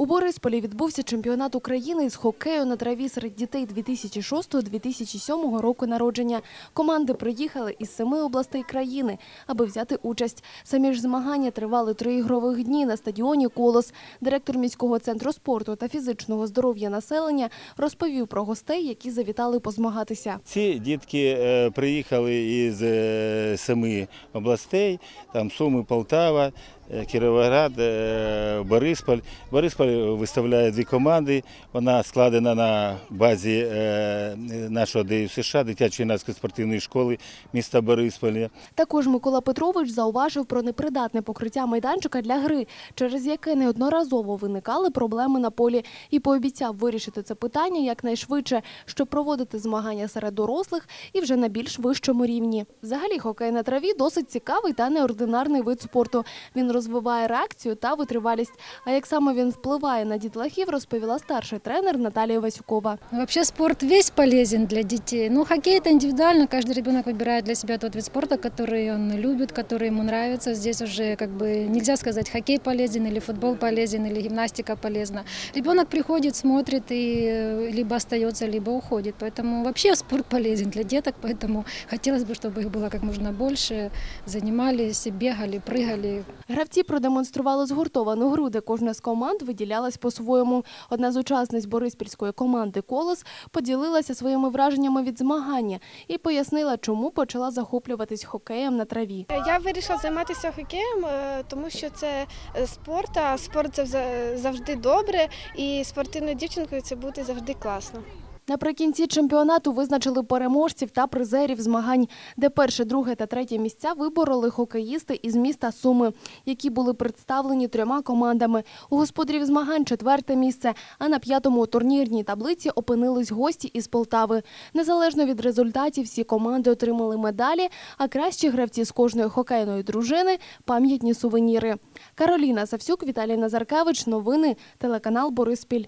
У Борисполі відбувся чемпіонат України із хокею на траві серед дітей 2006-2007 року народження. Команди приїхали із семи областей країни, аби взяти участь. Самі ж змагання тривали три ігрових дні на стадіоні Колос. Директор міського центру спорту та фізичного здоров'я населення розповів про гостей, які завітали позмагатися. Ці дітки е, приїхали із е, семи областей, там Суми, Полтава, Кіровоград, е, Борисполь. Борисполь виставляє дві команди. Вона складена на базі е, нашого ДЮ США, дитячої юнацької спортивної школи міста Борисполя. Також Микола Петрович зауважив про непридатне покриття майданчика для гри, через яке неодноразово виникали проблеми на полі, і пообіцяв вирішити це питання якнайшвидше, щоб проводити змагання серед дорослих і вже на більш вищому рівні. Взагалі, хокей на траві досить цікавий та неординарний вид спорту. Він розвиває реакцію та витривалість. А як саме він впливає на дітлахів, розповіла старший тренер Наталія Васюкова. Вообще спорт весь полезен для детей. Ну, хоккей это индивидуально, каждый ребенок выбирает для себя тот вид спорта, который он любит, который ему нравится. Здесь уже как бы нельзя сказать, хоккей полезен или футбол полезен или гимнастика полезна. Ребенок приходит, смотрит и э, либо остается, либо уходит. Поэтому вообще спорт полезен для деток, поэтому хотелось бы, чтобы их было как можно больше, занимались, бегали, прыгали, Гравці продемонстрували згуртовану гру, де кожна з команд виділялась по-своєму. Одна з учасниць бориспільської команди Колос поділилася своїми враженнями від змагання і пояснила, чому почала захоплюватись хокеєм на траві. Я вирішила займатися хокеєм, е, тому що це е, спорт, а спорт це завжди добре, і спортивною дівчинкою це бути завжди класно. Наприкінці чемпіонату визначили переможців та призерів змагань, де перше, друге та третє місця вибороли хокеїсти із міста Суми, які були представлені трьома командами. У господарів змагань четверте місце, а на п'ятому турнірній таблиці опинились гості із Полтави. Незалежно від результатів, всі команди отримали медалі, а кращі гравці з кожної хокейної дружини – пам'ятні сувеніри. Кароліна Савсюк, Віталій Назаркевич. Новини. Телеканал Бориспіль.